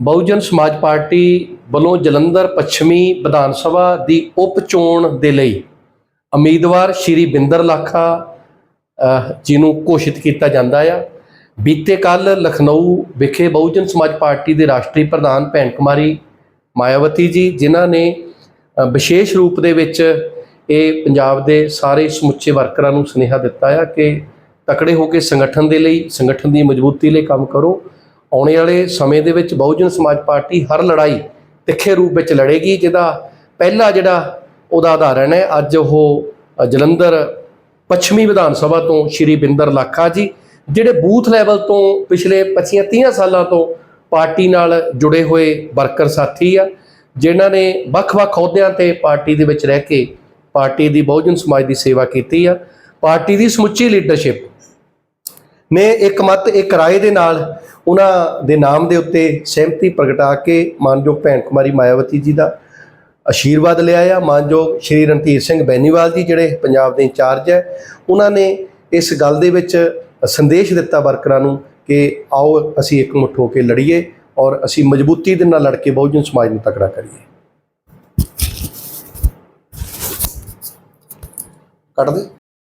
ਬਹੁਜਨ ਸਮਾਜ ਪਾਰਟੀ ਵੱਲੋਂ ਜਲੰਧਰ ਪੱਛਮੀ ਵਿਧਾਨ ਸਭਾ ਦੀ ਉਪ ਚੋਣ ਦੇ ਲਈ ਉਮੀਦਵਾਰ ਸ਼੍ਰੀ ਬਿੰਦਰ ਲਾਖਾ ਅਹ, ਜੀ ਨੂੰ ਘੋਸ਼ਿਤ ਕੀਤਾ ਜਾਂਦਾ ਆ। ਬੀਤੇ ਕੱਲ ਲਖਨਊ ਵਿਖੇ ਬਹੁਜਨ ਸਮਾਜ ਪਾਰਟੀ ਦੇ ਰਾਸ਼ਟਰੀ ਪ੍ਰਧਾਨ ਭੈਣ ਕੁਮਾਰੀ ਮਾਇਆਵਤੀ ਜੀ ਜਿਨ੍ਹਾਂ ਨੇ ਵਿਸ਼ੇਸ਼ ਰੂਪ ਦੇ ਵਿੱਚ ਇਹ ਪੰਜਾਬ ਦੇ ਸਾਰੇ ਸਮੁੱਚੇ ਵਰਕਰਾਂ ਨੂੰ ਸੁਨੇਹਾ ਦਿੱਤਾ ਆ ਕਿ ਤਕੜੇ ਹੋ ਕੇ ਸੰਗਠਨ ਦੇ ਲਈ ਸੰਗਠਨ ਦੀ ਮਜ਼ਬੂਤੀ ਲਈ ਕੰਮ ਕਰੋ। ਆਉਣੇ ਵਾਲੇ ਸਮੇਂ ਦੇ ਵਿੱਚ ਬਹੁਜਨ ਸਮਾਜ ਪਾਰਟੀ ਹਰ ਲੜਾਈ ਤਿੱਖੇ ਰੂਪ ਵਿੱਚ ਲੜੇਗੀ, ਜਿਹਦਾ ਪਹਿਲਾ ਜਿਹੜਾ ਉਹਦਾ ਉਦਾਹਰਣ ਹੈ, ਅੱਜ ਉਹ ਜਲੰਧਰ ਪੱਛਮੀ ਵਿਧਾਨ ਸਭਾ ਤੋਂ ਸ਼੍ਰੀ ਬਿੰਦਰ ਲਾਖਾ ਜੀ, ਜਿਹੜੇ ਬੂਥ ਲੈਵਲ ਤੋਂ ਪਿਛਲੇ 25 30 ਸਾਲਾਂ ਤੋਂ ਪਾਰਟੀ ਨਾਲ ਜੁੜੇ ਹੋਏ ਵਰਕਰ ਸਾਥੀ ਆ, ਜਿਨ੍ਹਾਂ ਨੇ ਵੱਖ-ਵੱਖ ਅਹੁਦਿਆਂ ਤੇ ਪਾਰਟੀ ਦੇ ਵਿੱਚ ਰਹਿ ਕੇ ਪਾਰਟੀ ਦੀ ਬਹੁਜਨ ਸਮਾਜ ਦੀ ਸੇਵਾ ਕੀਤੀ ਆ। ਪਾਰਟੀ ਦੀ ਸਮੁੱਚੀ ਲੀਡਰਸ਼ਿਪ ਨੇ ਇੱਕ ਮਤ, ਇੱਕ ਰਾਏ ਦੇ ਨਾਲ ਉਹਨਾਂ ਦੇ ਨਾਮ ਦੇ ਉੱਤੇ ਸਹਿਮਤੀ ਪ੍ਰਗਟਾ ਕੇ ਮਾਨਯੋਗ ਭੈਣ ਕੁਮਾਰੀ ਮਾਇਆਵਤੀ ਜੀ ਦਾ ਆਸ਼ੀਰਵਾਦ ਲਿਆ ਆ ਮਾਨਯੋਗ ਸ਼੍ਰੀ ਰਣਧੀਰ ਸਿੰਘ ਬੈਨੀਵਾਲ ਜੀ, ਜਿਹੜੇ ਪੰਜਾਬ ਦੇ ਇੰਚਾਰਜ ਹੈ, ਉਹਨਾਂ ਨੇ ਇਸ ਗੱਲ ਦੇ ਵਿੱਚ ਸੰਦੇਸ਼ ਦਿੱਤਾ ਵਰਕਰਾਂ ਨੂੰ ਕਿ ਆਓ ਅਸੀਂ ਇੱਕ ਹੋ ਕੇ ਲੜੀਏ ਔਰ ਅਸੀਂ ਮਜ਼ਬੂਤੀ ਦੇ ਨਾਲ ਲੜ ਕੇ ਬਹੁਜਨ ਸਮਾਜ ਨੂੰ ਤਕੜਾ ਕਰੀਏ। ਕੱਟ ਦੇ।